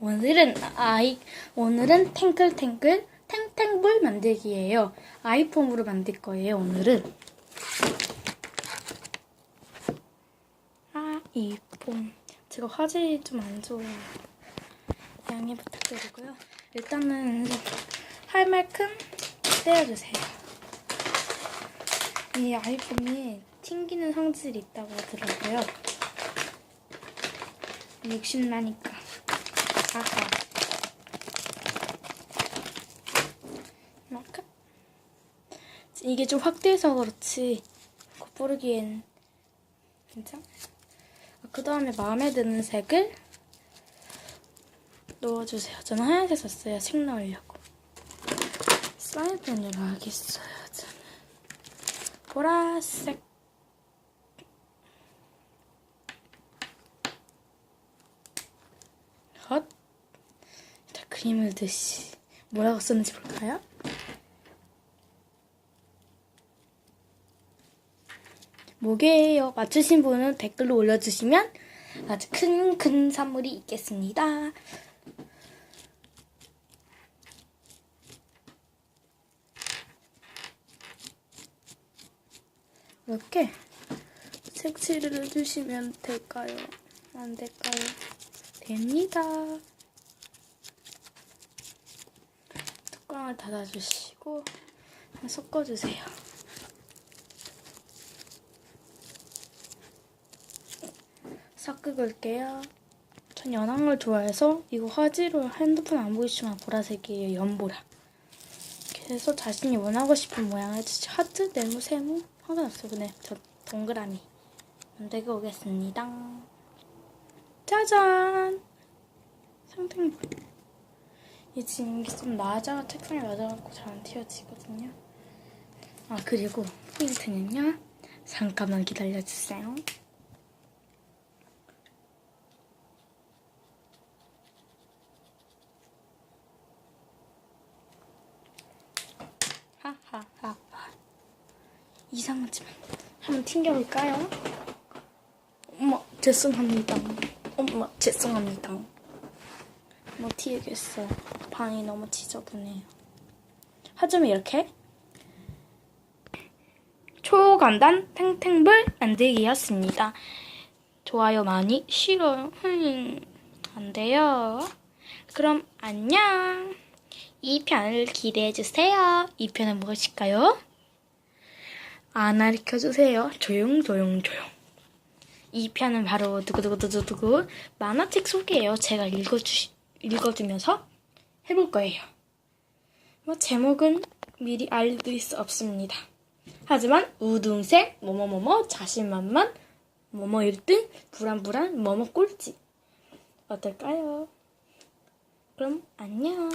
오늘은 아이 오늘은 탱글탱글 탱탱볼 만들기예요. 아이폼으로 만들 거예요. 오늘은 아이폼 제가 화질이 좀 안 좋아요. 양해 부탁드리고요. 일단은 할 만큼 떼어주세요. 이 아이폰이 튕기는 성질이 있다고 하더라고요. 욕심나니까. 아까. 이만큼? 이게 좀 확대해서 그렇지. 겉보르기엔 괜찮아? 그 다음에 마음에 드는 색을 넣어주세요. 저는 하얀색 썼어요. 색 넣으려고. 사인펜으로 하겠어요. 저는 보라색. 헛. 자, 그림을 듯이 뭐라고 썼는지 볼까요? 뭐게요? 맞추신 분은 댓글로 올려주시면 아주 큰 큰 선물이 있겠습니다. 이렇게 색칠을 해주시면 될까요? 안 될까요? 됩니다. 뚜껑을 닫아주시고 섞어주세요. 섞어 볼게요. 전 연한 걸 좋아해서 이거 화질로 핸드폰 안 보이지만 보라색이에요. 연보라. 그래서 자신이 원하고 싶은 모양을 하트, 네모, 세모 상관없어요. 그냥 저 동그라미 만들고 오겠습니다. 짜잔! 상등볼. 이 이게 좀 낮아, 책상에 낮아갖고 잘 안 튀어지거든요. 아, 그리고 포인트는요. 잠깐만 기다려주세요. 하하하하. 이상하지만 한번 튕겨볼까요? 엄마 죄송합니다. 엄마 죄송합니다. 뭐 튀겠어요. 방이 너무 지저분해요. 하지만 이렇게 초간단 탱탱불 만들기였습니다. 좋아요 많이 싫어요. 흠, 안 돼요. 그럼 안녕. 2편을 기대해 주세요. 2편은 무엇일까요? 안 가르쳐 주세요. 조용, 조용, 조용. 2편은 바로 두구두구두구두구 만화책 소개예요. 제가 읽어주, 읽어주면서 해볼 거예요. 뭐 제목은 미리 알려드릴 수 없습니다. 하지만 우등생, 뭐뭐뭐뭐, 자신만만, 뭐뭐 1등, 불안불안, 뭐뭐 꼴찌. 어떨까요? 그럼 안녕.